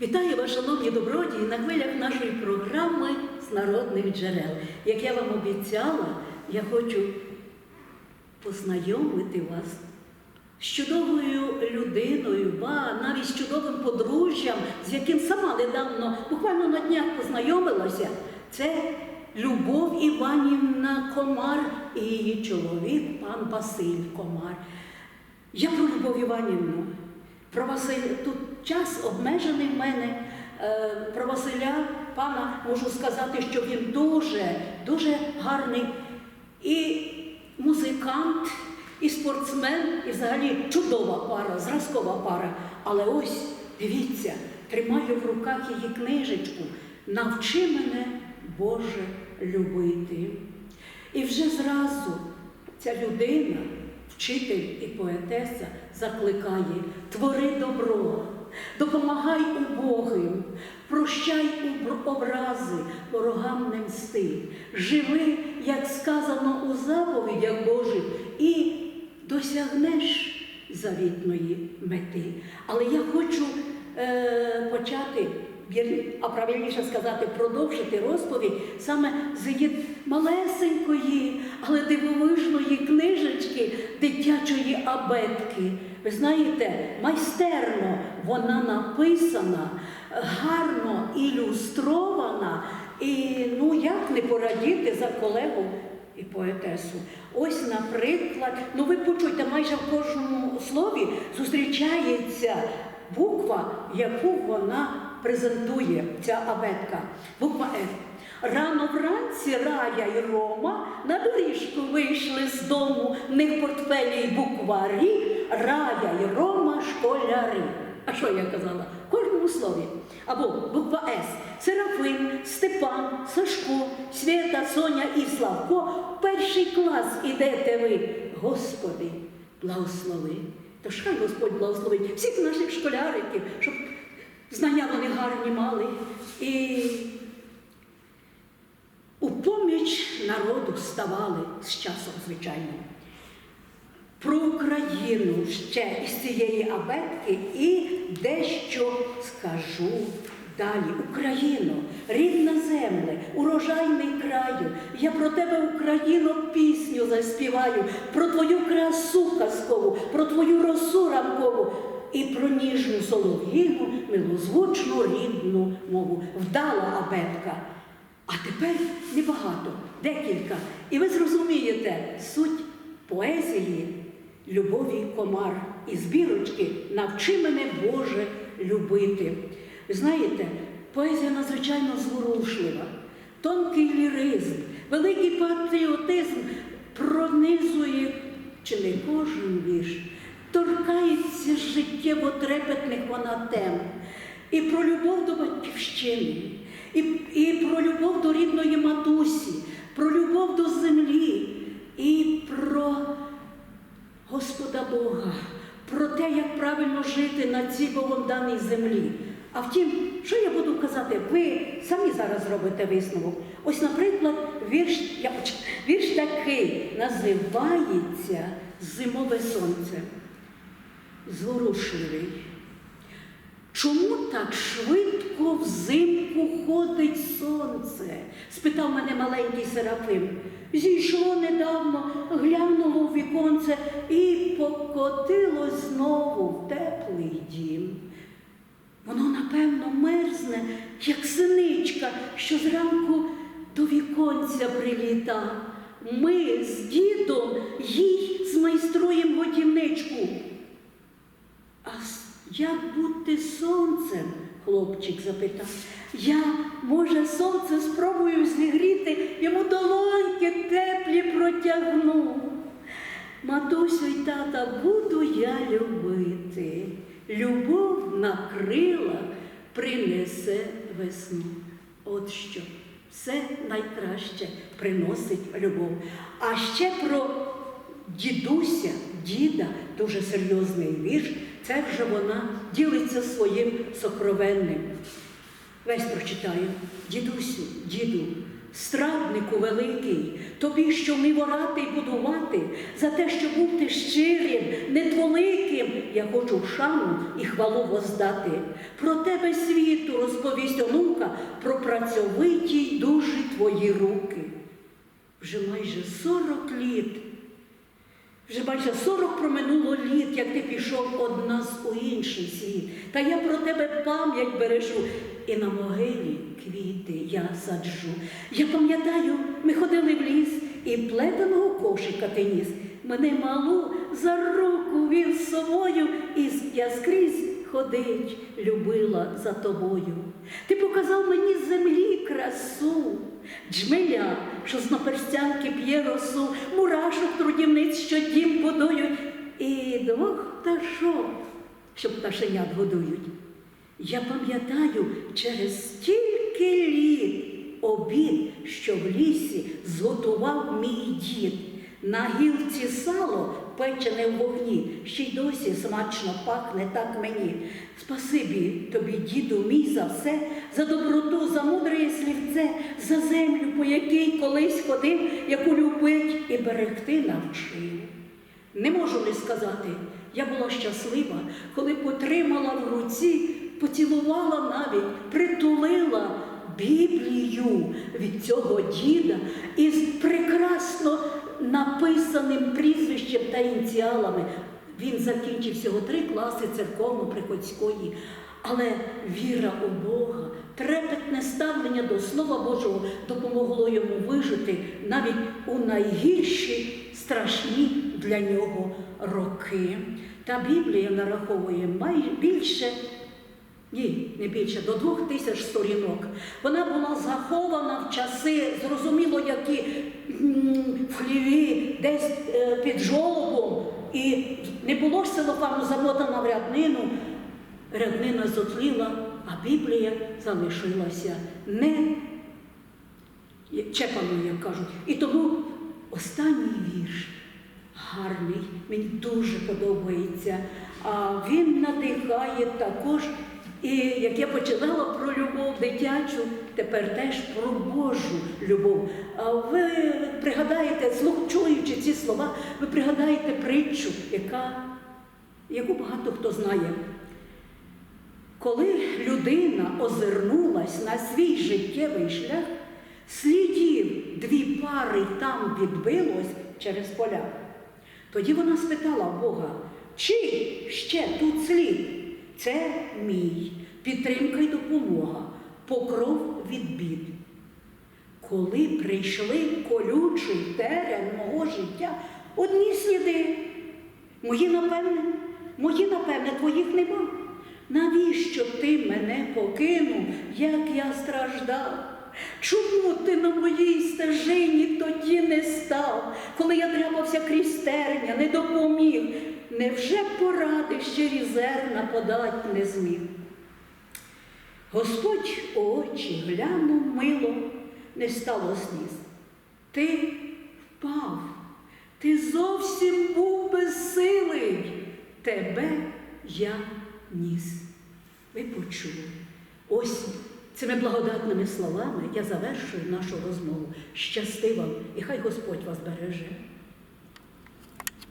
Вітаю вас, шановні добродії, на хвилях нашої програми з народних джерел. Як я вам обіцяла, я хочу познайомити вас з чудовою людиною, ба навіть з чудовим подружжям, з яким сама недавно, буквально на днях познайомилася. Це Любов Іванівна Комар і її чоловік, пан Василь Комар. Я про Любов Іванівну. Про Василя тут час обмежений в мене. Е, Про Василя пана можу сказати, що він дуже, дуже гарний і музикант, і спортсмен, і взагалі чудова пара, зразкова пара. Але ось дивіться, тримаю в руках її книжечку. Навчи мене, Боже, любити. І вже зразу ця людина, вчитель і поетеса, закликає твори добро, допомагай убогим, прощай образи, ворогам не мсти, живи, як сказано у заповідях Божих, і досягнеш завітної мети. Але я хочу е, почати, а правильніше сказати, продовжити розповідь саме з її малесенької, але дивовижної книжечки дитячої абетки. Ви знаєте, майстерно вона написана, гарно ілюстрована, і ну як не порадіти за колегу і поетесу. Ось, наприклад, ну ви почуйте, майже в кожному слові зустрічається буква, яку вона презентує, ця абетка. Буква Ф. Рано вранці Рая і Рома на доріжку вийшли з дому, в них портфелі й букварі, Рая і Рома школяри. А що я казала? Кожному слові. Або буква С. Серафим, Степан, Сашко, Свята, Соня і Славко. Перший клас ідете ви. Господи, благослови. Тож хай Господь благословить всіх наших школяриків, щоб знання вони гарні мали. І у поміч народу ставали з часом, звичайно. Про Україну ще із цієї абетки і дещо скажу далі. Україно, рідна земле, урожайний краю. Я про тебе, Україно, пісню заспіваю, про твою красу казкову, про твою росу ранкову і про ніжну солов'їну, милозвучну рідну мову. Вдала абетка. А тепер небагато, декілька. І ви зрозумієте суть поезії Любові Комар і збірочки Навчи мене, Боже, любити. Знаєте, поезія надзвичайно зворушлива, тонкий ліризм, великий патріотизм пронизує чи не кожен вірш, торкається життєво трепетних вона тем. І про любов до батьківщини, і, і про любов до рідної матусі, про любов до землі, і про Господа Бога, про те, як правильно жити на цій Богом даній землі. А втім, що я буду казати, ви самі зараз зробите висновок. Ось, наприклад, вірш, я, вірш такий називається Зимове сонце. Зворушливий. Чому так швидко взимку ходить сонце? спитав мене маленький Серафим. Зійшло недавно, глянуло в віконце і покотило знову в теплий дім. Воно, напевно, мерзне, як синичка, що зранку до віконця приліта. Ми з дідом їй змайструємо годівничку. А як бути сонцем? Хлопчик запитав. Я, може, сонце спробую зігріти, йому долоньки теплі протягну. Матусю й тата буду я любити. Любов на крилах принесе весну. От що все найкраще приносить любов. А ще про дідуся, діда, дуже серйозний вірш, це вже вона ділиться своїм сокровенним. Весь прочитаю. Дідусю, діду, страднику великий, тобі, що вмів орати й будувати, за те, що був ти щирим, недволиким, я хочу шану і хвалу воздати. Про тебе світу розповість онука, про працьовиті й дужі твої руки. Вже майже сорок літ. Вже майже сорок проминуло літ, як ти пішов од нас у інший світ. Та я про тебе пам'ять бережу, і на могилі квіти я саджу. Я пам'ятаю, ми ходили в ліс, і плетеного кошика ти ніс. Мене малу за руку вів з собою, і я скрізь ходить, любила за тобою. Ти показав мені землі красу, джмеля, що з наперстянки п'є росу, мурашок трудівниць, що дім будують, і двох пташок, що пташенят годують. Я пам'ятаю через стільки літ обід, що в лісі зготував мій дід. На гілці сало печене в вогні, ще й досі смачно пахне так мені. Спасибі тобі, діду, мій за все, за доброту, за мудре слівце, за землю, по якій колись ходив, яку любить і берегти навчив. Не можу не сказати, я була щаслива, коли потримала в руці, поцілувала навіть, притулила Біблію від цього діда із прекрасно написаним прізвищем та ініціалами. Він закінчив всього три класи церковно-приходської, але віра у Бога, трепетне ставлення до Слова Божого допомогло йому вижити навіть у найгірші страшні для нього роки. Та Біблія нараховує більше. Ні, не більше, до двох тисяч сторінок. Вона була захована в часи, зрозуміло, які в хліві, десь е, під жолобом. І не було ж целофану замотана в ряднину. Ряднина зотліла, а Біблія залишилася не чепаною, як кажуть. І тому останній вірш гарний, мені дуже подобається. А він надихає також. І як я починала про любов дитячу, тепер теж про Божу любов. А ви пригадаєте, чуючи ці слова, ви пригадаєте притчу, яка, яку багато хто знає. Коли людина озирнулась на свій життєвий шлях, слідів дві пари там відбилось через поля. Тоді вона спитала Бога, чи ще тут слід? Це мій, підтримка і допомога, покров від бід. Коли прийшли колючий терен мого життя, одні сліди. Мої, напевне, мої, напевне, твоїх нема. Навіщо ти мене покинув, як я страждав? Чому ти на моїй стежині тоді не став, коли я дряпався крізь терня, не допоміг? Невже поради щирі зерна подать не зміг? Господь очі глянув мило, не стало сліз. Ти впав, ти зовсім був безсилий, тебе я ніс. Ви почули. Ось цими благодатними словами я завершую нашу розмову. Щасти вам, і хай Господь вас береже.